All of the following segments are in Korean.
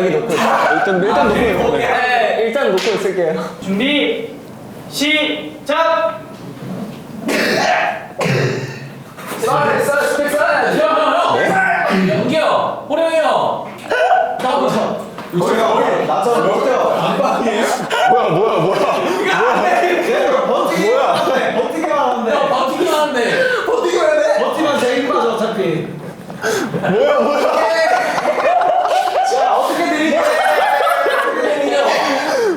놓고 일단 일단 놓고 있어요. 네, 일단 놓고 있을게요. 준비 시작. 쌀, 쌀, 스펙 쌀. 연기요, 호령이 형. 나부터. 우리가 우리 나처럼 먹죠. 안방이에요? 뭐야 뭐야 뭐야. 뭐야? 버티기만 하는데. 형 버티기만 하는데. 버티기 해야 돼? 버티면 제일 빠져 어차피. 뭐야 뭐야.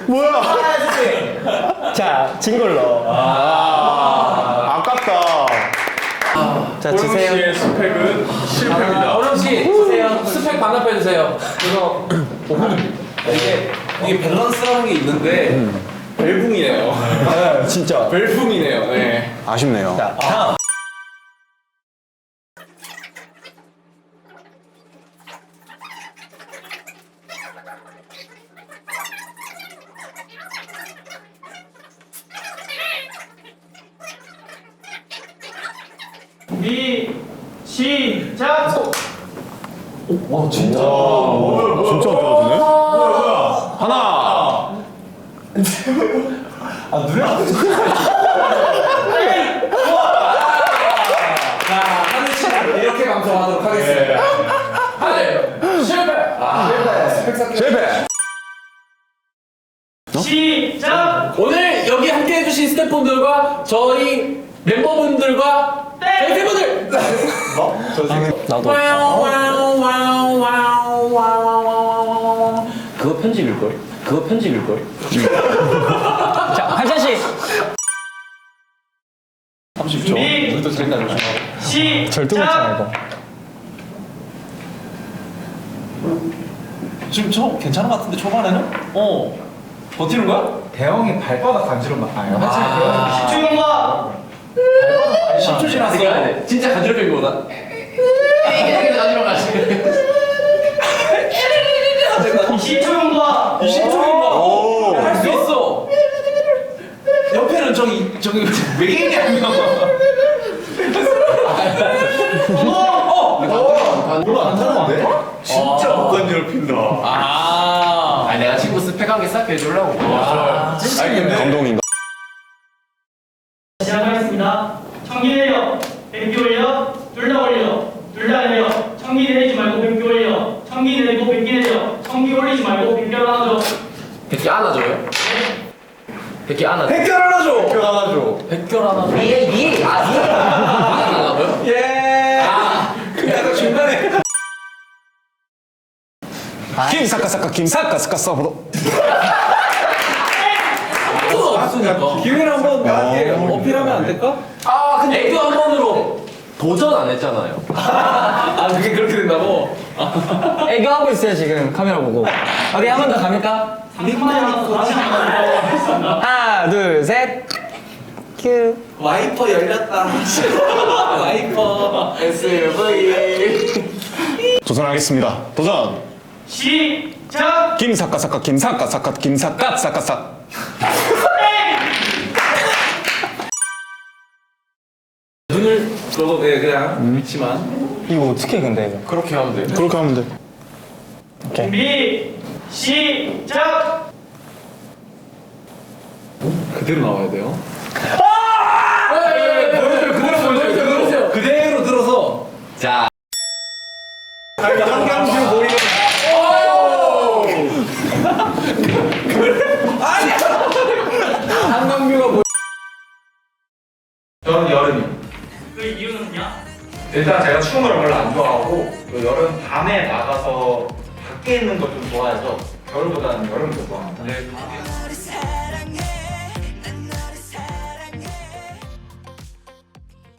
뭐야. 자, 진 걸로. 아, 아깝다. 자, 주세요. 씨의 스펙은 실패입니다. 호령 씨, 주세요. 스펙 반납해 주세요. 이거 이게 이게 밸런스라는 게 있는데 벨붕이네요. 네, 진짜. 벨붕이네요. 네. 아쉽네요. 자, 다음. 준비 시작. 진짜 떨어지네. 하나. 자, 하늘 씨 이렇게 방송하도록 하겠습니다. 하늘 실패. 아, 실패. 실패. 시작. 오늘 여기 함께 해주신 스태프분들과 저희 멤버분들과 저희 팬분들 나도. 와우 와우 와우 와우 와우 와우 그거 편집일걸? 그거 편집일걸? 자, 한찬 씨. 30초. 준비. 우리도. 시작. 절대 못하네 이거. 지금 저 괜찮은 것 같은데 초반에는? 어. 버티는 거야? 대형이 발바닥 간지럼 나요. 아. 10초 경과. 10초 지났어. 그러니까 진짜 간지럽힌 거보다 저기 외계인이 한 명. 별로 안 타는데? 진짜 못 간지럽힌다. 아 아니 내가 친구 스펙하게 싹 해주려고 알겠네. 감동인가? 시작하겠습니다. 청기 내려. 뱀기 올려. 둘다 올려. 둘다 내려. 청기 내리지 말고 뱀기 올려. 청기 내리고 뱀기 내려. 청기 올리지 말고 뱀기 하나 줘. 백기 안아줘요? 백기 안아줘 백결 하나 줘. 백결 하나 줘. 백결 안아줘 예예 아 예. 안아줘요? 예. 아 약간 중간에. 김사카사카 김사카사카 서브로. 그거 없으니까 기회를 한번 나한테 어필하면 안 될까? 아 근데 애교 한 번으로 도전 안 했잖아요 아 그게 그렇게 된다고? 애교하고 있어요 지금 카메라 보고. 어디 한 번 더 갑니까? 3만 다시 한번 하겠습니다. 하나, 둘, 셋. 큐. 와이퍼 열렸다. 와이퍼. SUV 도전하겠습니다. 도전. 시작. 김사카사카 김사카사카 김사카사카사. 그러고 네, 그냥 위치만. 이거 어떻게 해 근데 이거? 그렇게 하면 돼 그렇게 하면 돼. 오케이. 준비 시작. 그대로 나와야 돼요. 보여줘요 그대로 보여줘요. 보여줘요. 그대로 들어서. 자. 한강뷰 보이는 한강뷰가 뭐 저는 여름이. 그 이유는요? 일단 제가 추운 걸 별로 안 좋아하고 또 여름 밤에 나가서 밖에 있는 걸 좀 좋아해서 겨울보다는 여름을 더 좋아합니다.